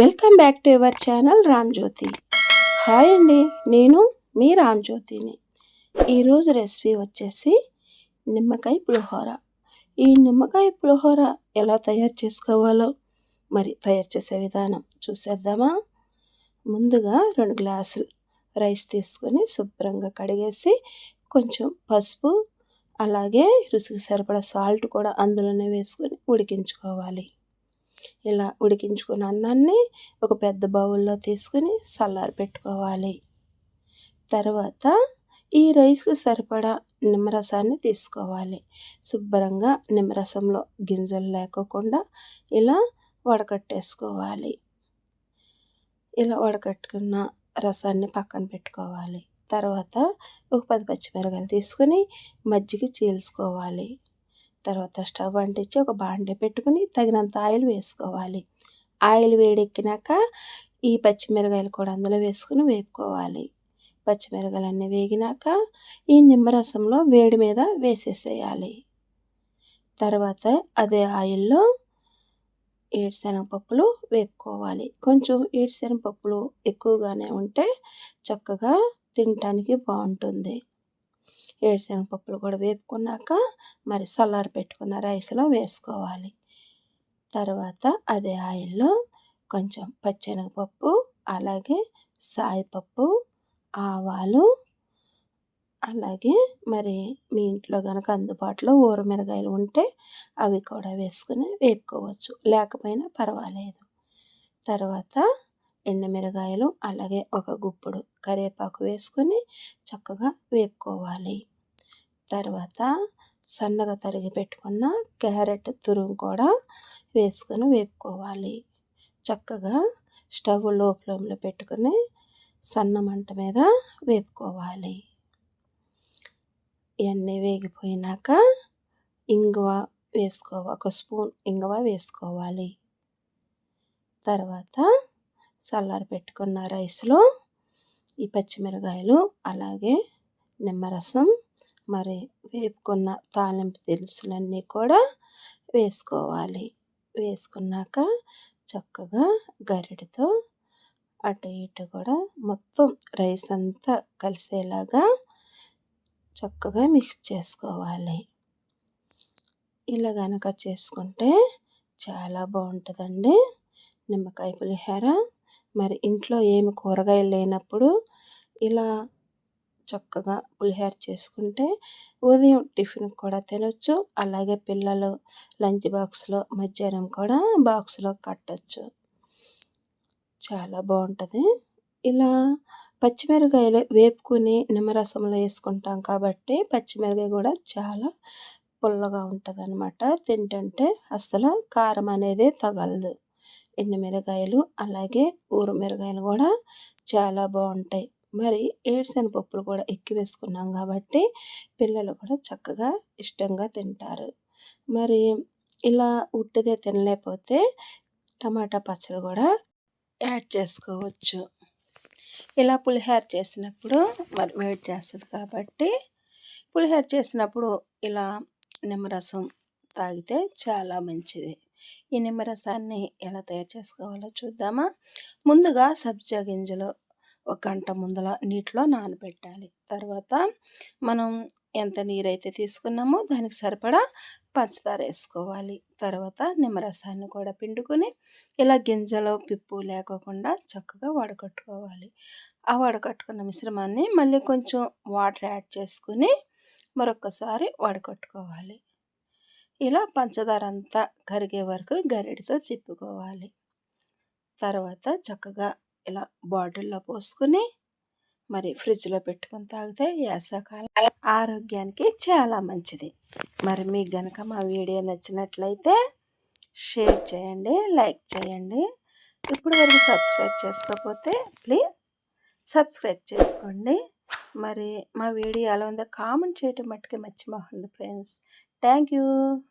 Welcome back to your channel Ram Jyothi. Hi అండి నేను మీ రామ్జ్యోతిని ఈరోజు రెసిపీ వచ్చేసి నిమ్మకాయ పులిహోర. ఈ నిమ్మకాయ పులిహోర ఎలా తయారు చేసుకోవాలో మరి తయారు చేసే విధానం చూసేద్దామా? ముందుగా రెండు గ్లాసులు రైస్ తీసుకొని శుభ్రంగా కడిగేసి కొంచెం పసుపు అలాగే రుచికి సరిపడా సాల్ట్ కూడా అందులోనే వేసుకొని ఉడికించుకోవాలి. ఇలా ఉడికించుకున్న అన్నాన్ని ఒక పెద్ద బౌల్లో తీసుకుని చల్లారి పెట్టుకోవాలి. తర్వాత ఈ రైస్కి సరిపడా నిమ్మరసాన్ని తీసుకోవాలి. శుభ్రంగా నిమ్మరసంలో గింజలు లేకోకుండా ఇలా వడకట్టేసుకోవాలి. ఇలా వడకట్టుకున్న రసాన్ని పక్కన పెట్టుకోవాలి. తర్వాత ఒక పది పచ్చిమిరకాయలు తీసుకొని మజ్జిగ చీల్చుకోవాలి. తర్వాత స్టవ్ అంటించి ఒక బాండీ పెట్టుకుని తగినంత ఆయిల్ వేసుకోవాలి. ఆయిల్ వేడెక్కినాక ఈ పచ్చిమిరకాయలు కూడా అందులో వేసుకుని వేపుకోవాలి. పచ్చిమిరకాయలన్నీ వేగినాక ఈ నిమ్మరసంలో వేడి మీద వేసేసేయాలి. తర్వాత అదే ఆయిల్లో ఏడుశనగపప్పులు వేపుకోవాలి. కొంచెం ఏడుశనగపప్పులు ఎక్కువగానే ఉంటే చక్కగా తినటానికి బాగుంటుంది. ఏడుశనగపప్పులు కూడా వేపుకున్నాక మరి సల్లారి పెట్టుకున్న రైస్లో వేసుకోవాలి. తర్వాత అదే ఆయిల్లో కొంచెం పచ్చెనగపప్పు అలాగే సాయిపప్పు ఆవాలు అలాగే మరి మీ ఇంట్లో కనుక అందుబాటులో ఊరమిరగాయలు ఉంటే అవి కూడా వేసుకుని వేపుకోవచ్చు. లేకపోయినా పర్వాలేదు. తర్వాత ఎండుమిరగాయలు అలాగే ఒక గుప్పుడు కరివేపాకు వేసుకొని చక్కగా వేపుకోవాలి. తర్వాత సన్నగా తరిగి పెట్టుకున్న క్యారెట్ తురుము కూడా వేసుకొని వేపుకోవాలి. చక్కగా స్టవ్లో ఫ్లేమ్లో పెట్టుకుని సన్న మంట మీద వేపుకోవాలి. ఇవన్నీ వేగిపోయినాక ఇంగువ వేసుకోవాలి ఒక స్పూన్ ఇంగువ వేసుకోవాలి. తర్వాత చల్లారి పెట్టుకున్న రైస్లో ఈ పచ్చిమిరకాయలు అలాగే నిమ్మరసం మరి వేపుకున్న తాలింపు దినుసులన్నీ కూడా వేసుకోవాలి. వేసుకున్నాక చక్కగా గరిటతో అటు ఇటు కూడా మొత్తం రైస్ అంతా కలిసేలాగా చక్కగా మిక్స్ చేసుకోవాలి. ఇలా కనుక చేసుకుంటే చాలా బాగుంటుందండి. నిమ్మకాయ పులిహోర మరి ఇంట్లో ఏమి కూరగాయలు లేనప్పుడు ఇలా చక్కగా పులిహోర చేసుకుంటే ఉదయం టిఫిన్ కూడా తినొచ్చు. అలాగే పిల్లలు లంచ్ బాక్స్లో మధ్యాహ్నం కూడా బాక్స్లో కట్టచ్చు. చాలా బాగుంటుంది. ఇలా పచ్చిమిరకాయలు వేపుకుని నిమ్మరసంలో వేసుకుంటాం కాబట్టి పచ్చిమిరకాయ కూడా చాలా పుల్లగా ఉంటుంది అనమాట తింటుంటే అసలు కారం అనేది తగలదు. ఎండుమిరకాయలు అలాగే ఊరు మిరకాయలు కూడా చాలా బాగుంటాయి. మరి పప్పులు కూడా ఎక్కువ వేసుకున్నాం కాబట్టి పిల్లలు కూడా చక్కగా ఇష్టంగా తింటారు. మరి ఇలా ఉట్టిదే తినలేకపోతే టమాటా పచ్చడి కూడా యాడ్ చేసుకోవచ్చు. ఇలా పులిహోర చేసినప్పుడు మరి వేడి చేస్తుంది కాబట్టి పులిహోర చేసినప్పుడు ఇలా నిమ్మరసం తాగితే చాలా మంచిది. ఈ నిమ్మరసాన్ని ఎలా తయారు చేసుకోవాలో చూద్దామా? ముందుగా సబ్జా గింజలు ఒక గంట ముందల నీటిలో నానబెట్టాలి. తర్వాత మనం ఎంత నీరైతే తీసుకున్నామో దానికి సరిపడా పంచదార వేసుకోవాలి. తర్వాత నిమ్మరసాన్ని కూడా పిండుకొని ఇలా గింజలో పిప్పు లేకోకుండా చక్కగా వడకట్టుకోవాలి. ఆ వడకట్టుకున్న మిశ్రమాన్ని మళ్ళీ కొంచెం వాటర్ యాడ్ చేసుకుని మరొకసారి వడకట్టుకోవాలి. ఇలా పంచదార అంతా కరిగే వరకు గరిడితో తిప్పుకోవాలి. తర్వాత చక్కగా ఇలా బాటిల్లో పోసుకొని మరి ఫ్రిడ్జ్లో పెట్టుకొని తాగితే వేసవకాలం ఆరోగ్యానికి చాలా మంచిది. మరి మీకు గనక మా వీడియో నచ్చినట్లయితే షేర్ చేయండి లైక్ చేయండి. ఇప్పుడు వరకు సబ్స్క్రైబ్ చేసుకోకపోతే ప్లీజ్ సబ్స్క్రైబ్ చేసుకోండి. మరి మా వీడియో ఎలా ఉందో కామెంట్ చేయటం మట్టుకే మర్చిపోకండి ఫ్రెండ్స్. Thank you.